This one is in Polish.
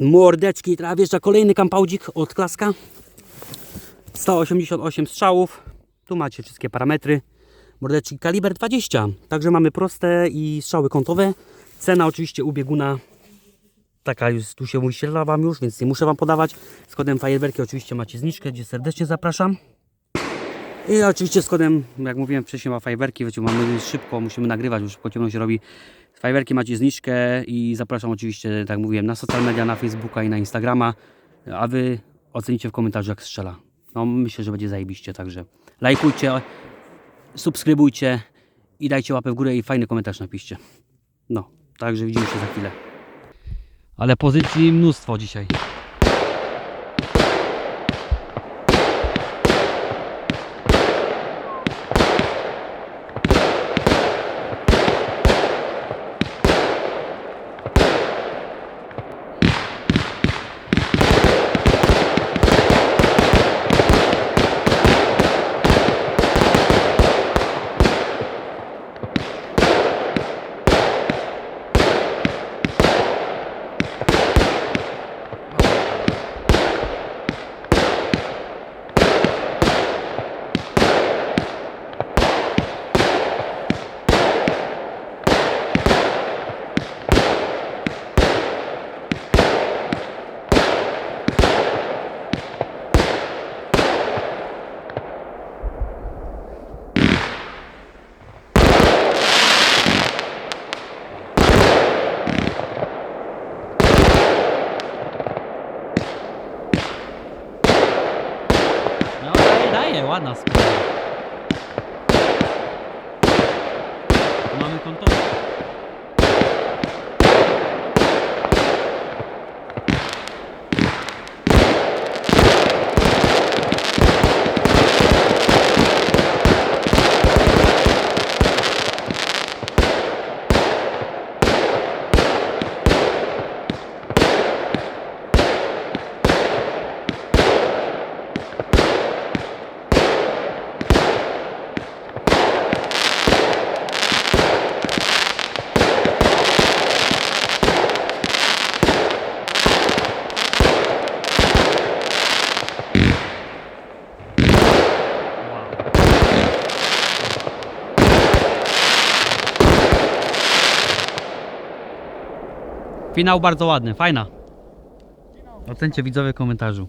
Mordeczki, teraz wjeżdża kolejny kampałdzik od Klaska. 188 strzałów. Tu macie wszystkie parametry. Mordeczki kaliber 20. Także mamy proste i strzały kątowe. Cena oczywiście u bieguna taka już tu się wyświetla Wam już, więc nie muszę Wam podawać. Z kodem fajerwerki oczywiście macie zniżkę, gdzie serdecznie zapraszam. I oczywiście z kodem, jak mówiłem wcześniej, ma fajerwerki, wiecie, mamy szybko, musimy nagrywać, już szybko ciemno się robi. Z macie zniżkę i zapraszam oczywiście, tak mówiłem, na social media, na Facebooka i na Instagrama, a Wy ocenicie w komentarzu jak strzela. No myślę, że będzie zajebiście, także lajkujcie, subskrybujcie i dajcie łapę w górę i fajny komentarz napiszcie. No, także widzimy się za chwilę. Ale pozycji mnóstwo dzisiaj. No daje, ładna sprawa. Mamy konto. Finał bardzo ładny, fajna. Ocencie widzowie komentarzu.